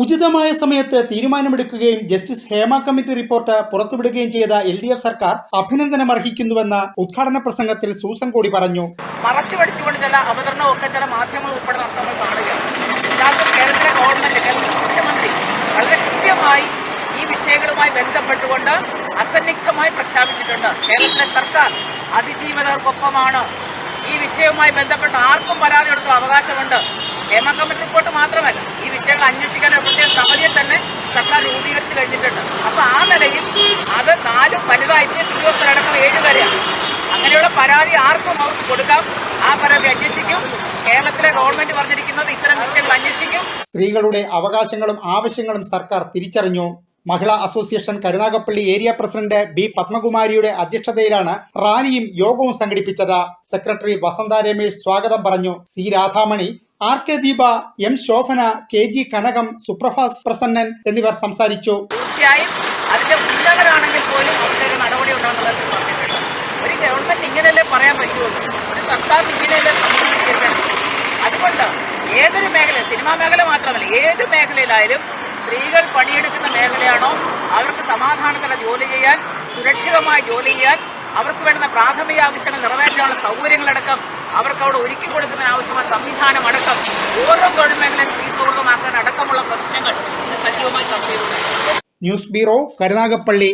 ഉചിതമായ സമയത്ത് തീരുമാനമെടുക്കുകയും ജസ്റ്റിസ് ഹേമ കമ്മിറ്റി റിപ്പോർട്ട് പുറത്തുവിടുകയും ചെയ്ത എൽ ഡി എഫ് സർക്കാർ അഭിനന്ദനം അർഹിക്കുന്നുവെന്ന് ഉദ്ഘാടന പ്രസംഗത്തിൽ സൂസൻ കോടി പറഞ്ഞു. മറച്ചു പഠിച്ചുകൊണ്ട് ചില അവതരണമൊക്കെ ചില മാധ്യമങ്ങൾ ഉൾപ്പെടെ നമ്മൾ കാണുകയാണ്. കേരളത്തിലെ ഗവൺമെന്റ് കേരളത്തിലെ മുഖ്യമന്ത്രി വളരെ കൃത്യമായി ഈ വിഷയങ്ങളുമായി ബന്ധപ്പെട്ടുകൊണ്ട് അസന്നിഗ്ധമായി പ്രഖ്യാപിച്ചിട്ടുണ്ട്. കേരളത്തിലെ സർക്കാർ അതിജീവനർക്കൊപ്പമാണ് ഈ വിഷയവുമായി ബന്ധപ്പെട്ട് ആർക്കും പരാതി എടുത്ത അവകാശമുണ്ട്. ഹേമ കമ്മിറ്റി റിപ്പോർട്ട് അന്വേഷിക്കാനും അന്വേഷിക്കാൻ പ്രത്യേക സമിതിയെ തന്നെ സർക്കാർ രൂപീകരിച്ചു കഴിഞ്ഞിട്ടുണ്ട്. അപ്പൊ ആ നിലയിൽ അത് നാല് വനിതാ ഐ പി എസ് ഉദ്യോഗസ്ഥരടക്കം ഏഴുപേരെയാണ് അങ്ങനെയുള്ള പരാതി ആർക്കും അവർക്ക് കൊടുക്കാം. ആ പരാതി അന്വേഷിക്കും. കേരളത്തിലെ ഗവൺമെന്റ് പറഞ്ഞിരിക്കുന്നത് ഇത്തരം വിഷയങ്ങൾ അന്വേഷിക്കും. സ്ത്രീകളുടെ അവകാശങ്ങളും ആവശ്യങ്ങളും സർക്കാർ തിരിച്ചറിഞ്ഞു. Mahila association Karunagappally area president B പത്മകുമാരിയുടെ അധ്യക്ഷതയിലാണ് റാലിയും യോഗവും സംഘടിപ്പിച്ചത്. സെക്രട്ടറി വസന്ത രമേശ് സ്വാഗതം പറഞ്ഞു. C Radhamani R K Deepa M Sobhana K G Kanakam Suprabhas Prasannan എന്നിവർ സംസാരിച്ചു. തീർച്ചയായും അതിന്റെ ഉന്നതരാണെങ്കിൽ പോലും അതിന്റെ നടപടി ഉണ്ടാകുന്നത് ഒരു ഗവൺമെന്റ് ഇങ്ങനെയല്ലേ പറയാൻ പറ്റുള്ളൂ? ഒരു സർക്കാർ ഇങ്ങനെയല്ലേ അതുകൊണ്ട് ഏതൊരു മേഖല സിനിമാ മേഖല മാത്രമല്ല ഏത് മേഖലയിലായാലും സ്ത്രീകൾ പണിയെടുക്കുന്ന മേഖലയാണോ അവർക്ക് സമാധാനത്തോടെ ജോലി ചെയ്യാൻ സുരക്ഷിതമായി ജോലി ചെയ്യാൻ അവർക്ക് വേണ്ടുന്ന പ്രാഥമിക ആവശ്യങ്ങൾ നിറവേറ്റാനുള്ള സൗകര്യങ്ങളടക്കം അവർക്ക് അവിടെ ഒരുക്കി കൊടുക്കുന്നതിന് ആവശ്യമായ സംവിധാനം അടക്കം ഓരോ മേഖലയും സ്ത്രീ സൗഹൃദമാക്കാൻ അടക്കമുള്ള പ്രശ്നങ്ങൾ സജീവമായി ചർച്ച ചെയ്തിട്ടുണ്ട്. News bureau Karunagappally.